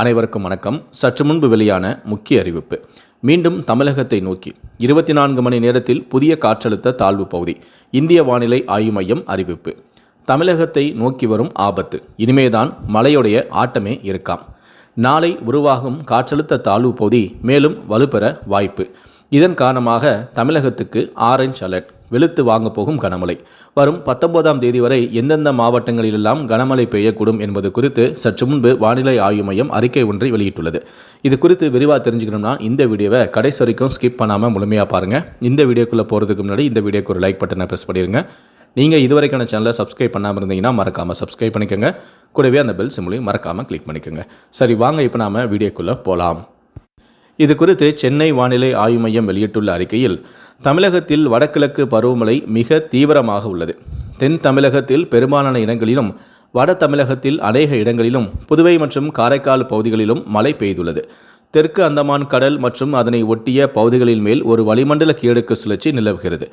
அனைவருக்கும் வணக்கம். சற்று முன்பு வெளியான முக்கிய அறிவிப்பு. மீண்டும் தமிழகத்தை நோக்கி. இருபத்தி நான்கு மணி நேரத்தில் புதிய காற்றழுத்த தாழ்வு பகுதி. இந்திய வானிலை ஆய்வு மையம் அறிவிப்பு. தமிழகத்தை நோக்கி வரும் ஆபத்து. இனிமேதான் மழையுடைய ஆட்டமே இருக்காம். நாளை உருவாகும் காற்றழுத்த தாழ்வு பகுதி மேலும் வலுப்பெற வாய்ப்பு. இதன் காரணமாக தமிழகத்துக்கு ஆரஞ்ச் அலர்ட். வெளுத்து வாங்க போகும் கனமழை. வரும் பத்தொன்பதாம் தேதி வரை எந்தெந்த மாவட்டங்களிலெல்லாம் கனமழை பெய்யக்கூடும் என்பது குறித்து சற்று முன்பு வானிலை ஆய்வு மையம் அறிக்கை ஒன்றை வெளியிட்டுள்ளது. இது குறித்து விரிவாக தெரிஞ்சுக்கணும்னா இந்த வீடியோவை கடைசி வரைக்கும் ஸ்கிப் பண்ணாமல் முழுமையாக பாருங்கள் இந்த வீடியோக்குள்ளே போகிறதுக்கு முன்னாடி இந்த வீடியோக்கு ஒரு லைக் பட்டனை ப்ரெஸ் பண்ணிடுங்க நீங்கள் இதுவரைக்கான சேனலை சப்ஸ்கிரைப் பண்ணாமல் இருந்தீங்கன்னா மறக்காமல் சப்ஸ்கிரைப் பண்ணிக்கோங்க. கூடவே அந்த பெல் சிம்லையும் மறக்காமல் கிளிக் பண்ணிக்கோங்க. சரி வாங்க இப்போ நாம வீடியோக்குள்ளே போகலாம் இது குறித்து சென்னை வானிலை ஆய்வு மையம் வெளியிட்டுள்ள அறிக்கையில் தமிழகத்தில் வடகிழக்கு பருவமழை மிக தீவிரமாக உள்ளது. தென் தமிழகத்தில் பெரும்பாலான இடங்களிலும் வட தமிழகத்தில் அநேக இடங்களிலும் புதுவை மற்றும் காரைக்கால் பகுதிகளிலும் மழை பெய்துள்ளது. தெற்கு அந்தமான் கடல் மற்றும் அதனை ஒட்டிய பகுதிகளின் மேல் ஒரு வளிமண்டல கீழடுக்கு சுழற்சி நிலவுகிறது.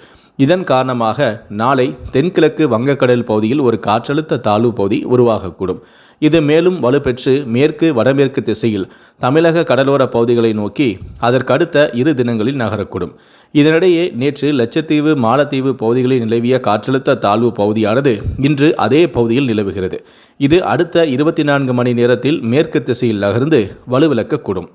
இதன் காரணமாக நாளை தென்கிழக்கு வங்கக்கடல் பகுதியில் ஒரு காற்றழுத்த தாழ்வு பகுதி உருவாகக்கூடும். இது மேலும் வலுப்பெற்று மேற்கு வடமேற்கு திசையில் தமிழக கடலோர பகுதிகளை நோக்கி அதற்கடுத்த இரு தினங்களில் நகரக்கூடும். இதனிடையே நேற்று லட்சத்தீவு மாலத்தீவு பகுதிகளில் நிலவிய காற்றழுத்த தாழ்வு பகுதியானது இன்று அதே பகுதியில் நிலவுகிறது. இது அடுத்த இருபத்தி நான்கு மணி நேரத்தில் மேற்கு திசையில் நகர்ந்து வலுவிழக்கக்கூடும்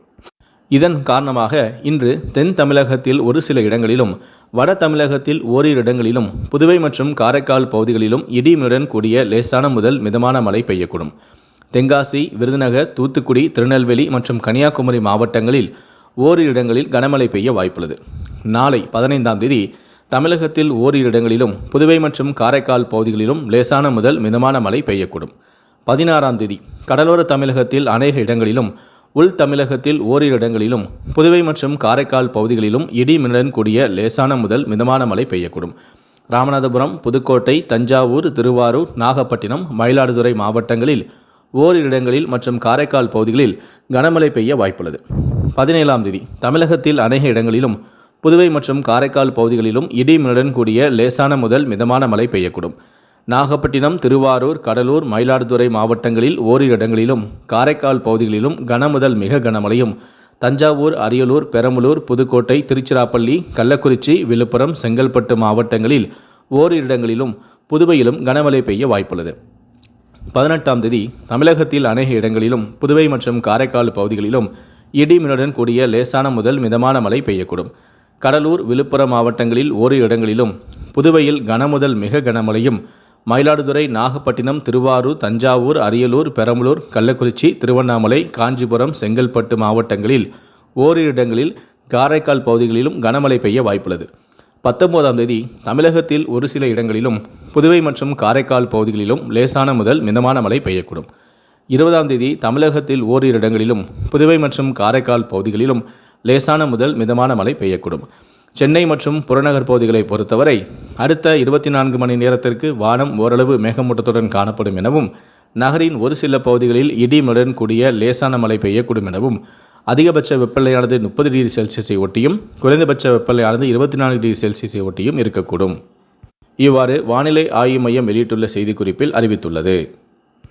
இதன் காரணமாக இன்று தென் தமிழகத்தில் ஒரு சில இடங்களிலும் வட தமிழகத்தில் ஓரிரு இடங்களிலும் புதுவை மற்றும் காரைக்கால் பகுதிகளிலும் இடியுடன் கூடிய லேசான முதல் மிதமான மழை பெய்யக்கூடும். தென்காசி விருதுநகர் தூத்துக்குடி திருநெல்வேலி மற்றும் கன்னியாகுமரி மாவட்டங்களில் ஓரிரு இடங்களில் கனமழை பெய்ய வாய்ப்புள்ளது. நாளை பதினைந்தாம் தேதி தமிழகத்தில் ஓரிரு இடங்களிலும் புதுவை மற்றும் காரைக்கால் பகுதிகளிலும் லேசான முதல் மிதமான மழை பெய்யக்கூடும். பதினாறாம் தேதி கடலோர தமிழகத்தில் அநேக இடங்களிலும் உள் தமிழகத்தில் ஓரிரு இடங்களிலும் புதுவை மற்றும் காரைக்கால் பகுதிகளிலும் இடி மின்னலுடன் கூடிய லேசான முதல் மிதமான மழை பெய்யக்கூடும். ராமநாதபுரம் புதுக்கோட்டை தஞ்சாவூர் திருவாரூர் நாகப்பட்டினம் மயிலாடுதுறை மாவட்டங்களில் ஓரிரு இடங்களில் மற்றும் காரைக்கால் பகுதிகளில் கனமழை பெய்ய வாய்ப்புள்ளது. பதினேழாம் தேதி தமிழகத்தில் அநேக இடங்களிலும் புதுவை மற்றும் காரைக்கால் பகுதிகளிலும் இடி மின்னலுடன் கூடிய லேசான முதல் மிதமான மழை பெய்யக்கூடும். நாகப்பட்டினம் திருவாரூர் கடலூர் மயிலாடுதுறை மாவட்டங்களில் ஓரிரு இடங்களிலும் காரைக்கால் பகுதிகளிலும் கனமுதல் மிக கனமழையும். தஞ்சாவூர் அரியலூர் பெரம்பலூர் புதுக்கோட்டை திருச்சிராப்பள்ளி கள்ளக்குறிச்சி விழுப்புரம் செங்கல்பட்டு மாவட்டங்களில் ஓரிரு இடங்களிலும் புதுவையிலும் கனமழை பெய்ய வாய்ப்புள்ளது. பதினெட்டாம் தேதி தமிழகத்தில் அநேக இடங்களிலும் புதுவை மற்றும் காரைக்கால் பகுதிகளிலும் இடிமின்னுடன் கூடிய லேசான முதல் மிதமான மழை பெய்யக்கூடும். கடலூர் விழுப்புரம் மாவட்டங்களில் ஓரிரு இடங்களிலும் புதுவையில் கனமுதல் மிக கனமழையும் மயிலாடுதுறை நாகப்பட்டினம் திருவாரூர் தஞ்சாவூர் அரியலூர் பெரம்பலூர் கள்ளக்குறிச்சி திருவண்ணாமலை காஞ்சிபுரம் செங்கல்பட்டு மாவட்டங்களில் ஓரிரு இடங்களில் காரைக்கால் பகுதிகளிலும் கனமழை பெய்ய வாய்ப்புள்ளது. பத்தொன்பதாம் தேதி தமிழகத்தில் ஒரு சில இடங்களிலும் புதுவை மற்றும் காரைக்கால் பகுதிகளிலும் லேசான முதல் மிதமான மழை பெய்யக்கூடும். இருபதாம் தேதி தமிழகத்தில் ஓரிரு இடங்களிலும் புதுவை மற்றும் காரைக்கால் பகுதிகளிலும் லேசான முதல் மிதமான மழை பெய்யக்கூடும். சென்னை மற்றும் புறநகர் பகுதிகளை பொறுத்தவரை அடுத்த இருபத்தி நான்கு மணி நேரத்திற்கு வானம் ஓரளவு மேகமூட்டத்துடன் காணப்படும் எனவும் நகரின் ஒரு சில பகுதிகளில் இடிமுடன் கூடிய லேசான மழை பெய்யக்கூடும் எனவும் அதிகபட்ச வெப்பநிலையானது முப்பது டிகிரி செல்சியஸை ஒட்டியும் குறைந்தபட்ச வெப்பநிலையானது இருபத்தி நான்கு டிகிரி செல்சியஸை ஒட்டியும் இருக்கக்கூடும். இவ்வாறு வானிலை ஆய்வு மையம் வெளியிட்டுள்ள செய்திக்குறிப்பில் அறிவித்துள்ளது.